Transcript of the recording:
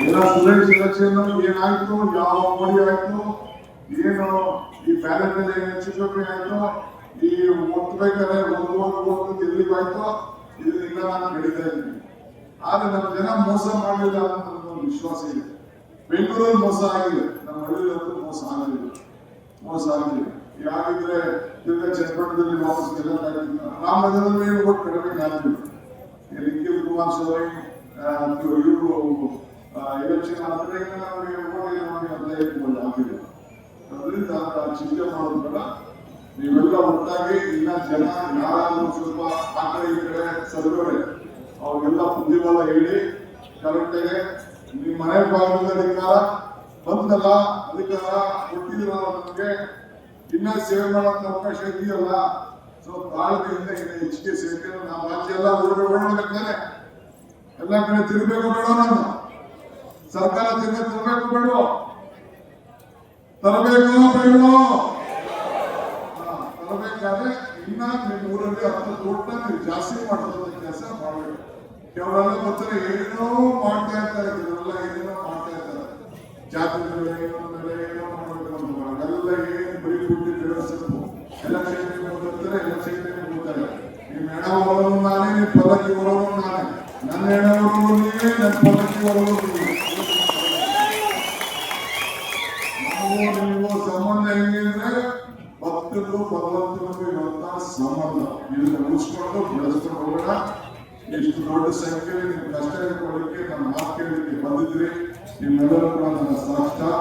ಎಲ್ಲ ಸುರೇಶ್ ಎಲೆಕ್ಷನ್ ಏನಾಯ್ತು, ಯಾವ ಮೋಡಿ ಆಯ್ತು, ಏನು ಈ ಬ್ಯಾಲೆಟ್ ಅಲ್ಲಿ ಏನು ಹೆಚ್ಚು ಆಯ್ತು, ಈ ಒತ್ತಬೇಕಾದ್ರೆ ಒಂದು ಒಂದು ಒಂದು ಎಲ್ಲಿಗಾಯ್ತು ಇದರಿಂದ ನಾನು ನಡೀತಾ ಇದ್ದೀನಿ. ಆದ್ರೆ ನಮ್ಮ ಜನ ಮೋಸ ಮಾಡಲಿಲ್ಲ ಅಂತ ಒಂದು ವಿಶ್ವಾಸ ಇದೆ. ಬೆಂಗಳೂರಲ್ಲಿ ಮೋಸ ಆಗಿದೆ. ನಮ್ಮ ಹಳ್ಳಿಯಲ್ಲಂತೂ ಮೋಸ ಆಗಲಿಲ್ಲ. ಮೋಸ ಆಗಿದೆ. ಯಾಕಿದ್ರೆ ತಿರ್ಗಾ ಚನ್ನಪಟ್ಟಣದಲ್ಲಿ ವಾಪಸ್ ಗೆಲ್ಲಕ್ಕಾಗಿಲ್ಲ ರಾಮನಗರದಲ್ಲಿ ಏನು ಕೊಟ್ಟು ಕಡಿಮೆ ಆಗಲಿಲ್ಲ ನಿಖಿಲ್ ಕುಮಾರಸ್ವಾಮಿ ಇವರು ಎಲೆಕ್ಷನ್ ಆದ್ರೆ ನಮಗೆ ಓಡಿ ನಮಗೆ ಗೋಲ್ ಆಗಿಲ್ಲ ಅದರಿಂದ ನಾವು ಚಿಂತೆ ಮಾಡೋದು ಬೇಡ ನೀವೆಲ್ಲ ಒಟ್ಟಾಗಿ ಇನ್ನ ಜನ ಯಾರಾದ್ರೂ ಸ್ವಲ್ಪ ಆ ಕಡೆ ಈ ಕಡೆ ಸರ್ವರೆ ಅವ್ರಿಗೆಲ್ಲ ಬುದ್ಧಿವಾದ ಹೇಳಿ ಕರೆಕ್ಟಾಗಿ ನಿಮ್ಮ ಮನೆ ಭಾಗದ ಅಧಿಕಾರ ಬಂದಲ್ಲ ಅಧಿಕಾರ ಕೊಟ್ಟಿದ್ರಲ್ಲ ನಮಗೆ ಇನ್ನ ಸೇವೆ ಮಾಡೋಕೆ ಅವಕಾಶ ಇದೆಯಲ್ಲ. ಸೊ ತಾಳ್ಮೆಯಿಂದ ಇನ್ನು ಹೆಚ್ಚಿಗೆ ಸೇವೆ ನಾವು ರಾಜ್ಯ ಎಲ್ಲ ಓಡಿ ಓಡೋಣ ಎಲ್ಲ ಕಡೆ ತಿರುಗಬೇಕು ಬೇಡ ನಾನು. ಸರ್ಕಾರ ತಿರುಗಿ ತರಬೇಕು ಬೇಡ ತರಬೇಕು ಬೇಡವೋ ಹಾ, ತರಬೇಕಾದ್ರೆ ಇನ್ನ ನಿಮ್ಮ ಊರಲ್ಲಿ ಹತ್ತು ನೀವು ಜಾಸ್ತಿ ಮಾಡೋದ್ರ ಕೆಲಸ ಮಾಡಬೇಕು. ಕೆಲವರೆಲ್ಲ ಮಾಡ್ತಾ ಇರ್ತಾರೆ ಕೆಲವರೆಲ್ಲ ಏನೇನೋ ಮಾಡ್ತಾ ಇರ್ತಾರೆ. ಜಾತಿ ಮೇಲೆ ಮಾಡಬೇಕು ಅಂತ. ಎಲ್ಲ ಏನು ಬರೀ ನಿಮ್ಮ ಹೆಣ ಬರೋನು ನಾನೇ ನಿಮ್ಮ ಪದಕ್ಕೆ ಬರೋನು ನಾನೇ. ನನ್ನ ಹೆಣ ನೀವೇ ನನ್ನ ನೀವೇ. ನೀವು ಸಂಬಂಧ ಹೆಂಗಿದ್ರೆ ಭಕ್ತರು ಭಗವಂತನಿಗೂ ಇರುವಂತಹ ಸಂಬಂಧ ಇದನ್ನ ಉಳಿಸ್ಕೊಂಡು ಬೆಳೆಸ್ಕೊಂಡು ಹೋಗೋಣ ದೊಡ್ಡ ಸಂಖ್ಯೆಯಲ್ಲಿ ನಿಮ್ಮ ಕಷ್ಟ ಹೇಳ್ಕೊಳ್ಳಿಕ್ಕೆ ನನ್ನ ಮಾತು ಕೇಳಲಿಕ್ಕೆ ಬಂದಿದ್ರಿ ನಿಮ್ಮೆಲ್ಲರೂ ಕೂಡ ನನ್ನ ಸಾಕ್ಷಾತ್